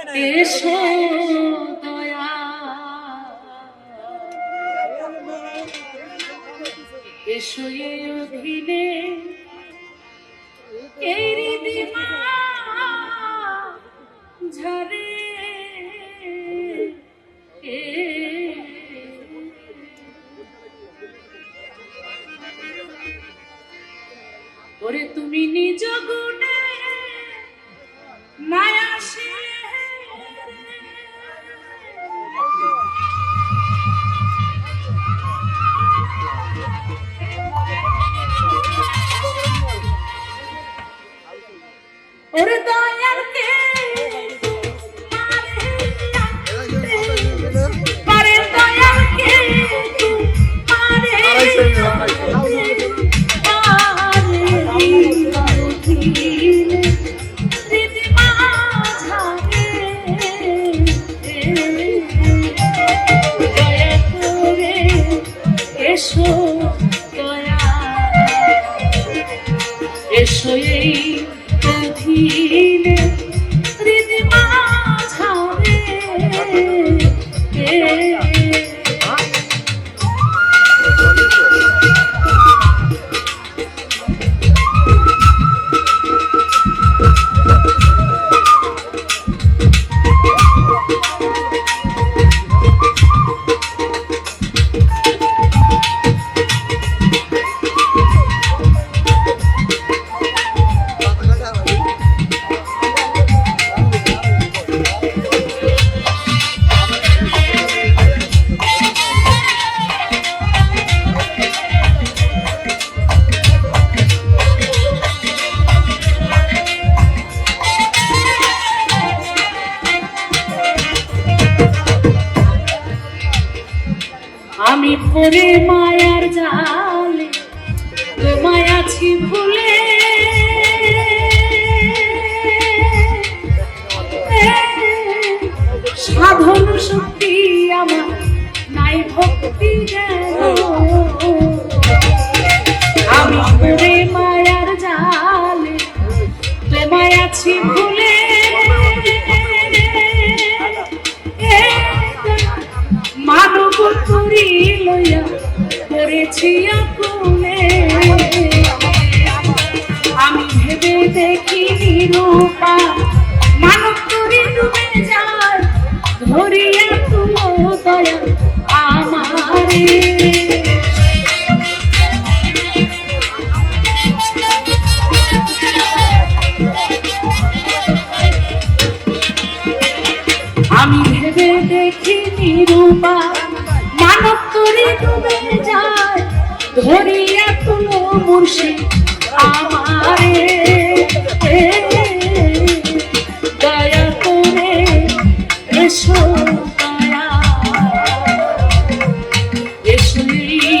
এসো দয়া। এসো অধীনে। এই রিদিমা ঝরে। ওরে তুমি নিজ গুণে মায়া এসো দয়া এসো এই অধীনে পরে মায়ার জালে তোমায় আছি ভুলে সাধন শক্তি আমার নাই ভক্তি আমি পরে মায়ার জালে তোমায় আছি ভুলে করি লইয়া করেছি আপনে। আমি ভেবে দেখি রূপা, মানব করি ডুবে যায় ধরিয়া তুলো দয়া আমারে। আমি ভেবে দেখি নিরূপা ধরিয়া তুলো মুর্শি আমারে। দয়া করে এসো এসো এই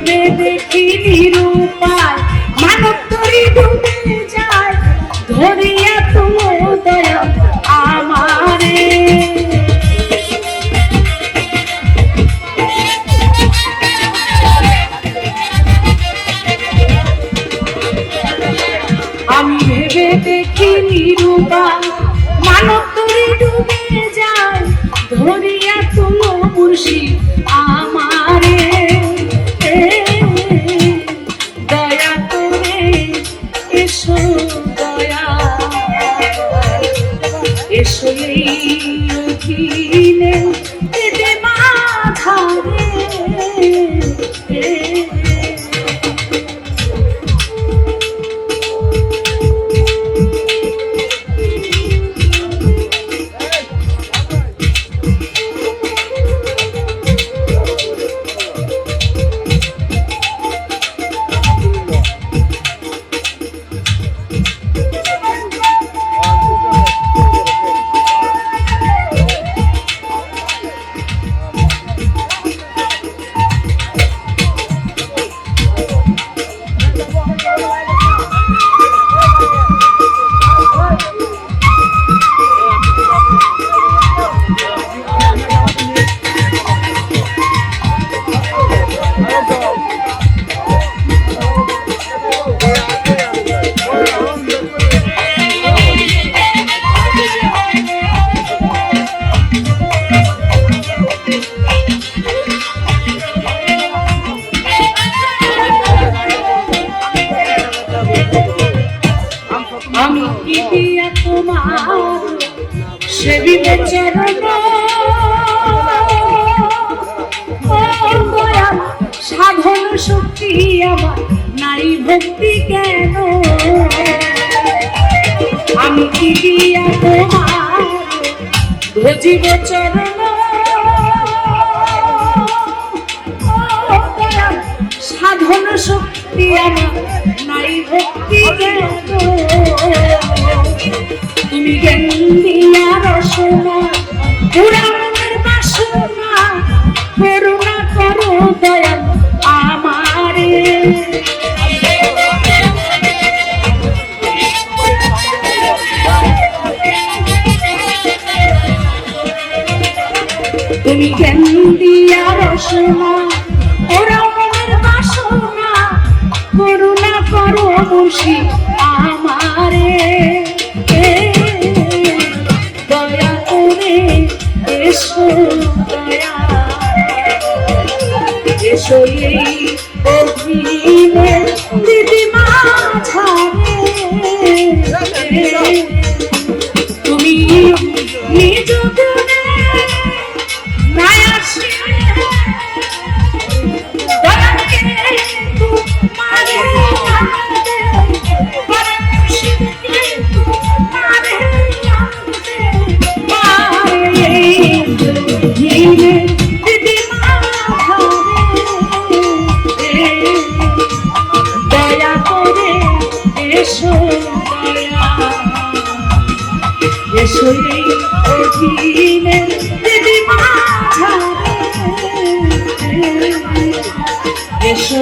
আমি দেখি নিরূপায়। মানব তরি ডুবে যায় ধরিয়া দয়া আমারে। আমি ভেবে দেখি নিরূপা মানব তরি ডুবে যায় ধরিয়া তুলো মুর্শি এসো এই দিয়া তোমার সে বিবেচরণ সাধন শক্তি আমার নাই, ভক্তি কেন? আমি কি দিয়া তোমার ভজিব চরণ? সাধন শক্তি আমার নাই, ভক্তি জ্ঞান দিয়া রসনা পুরাণের বাসনা করুণা এসো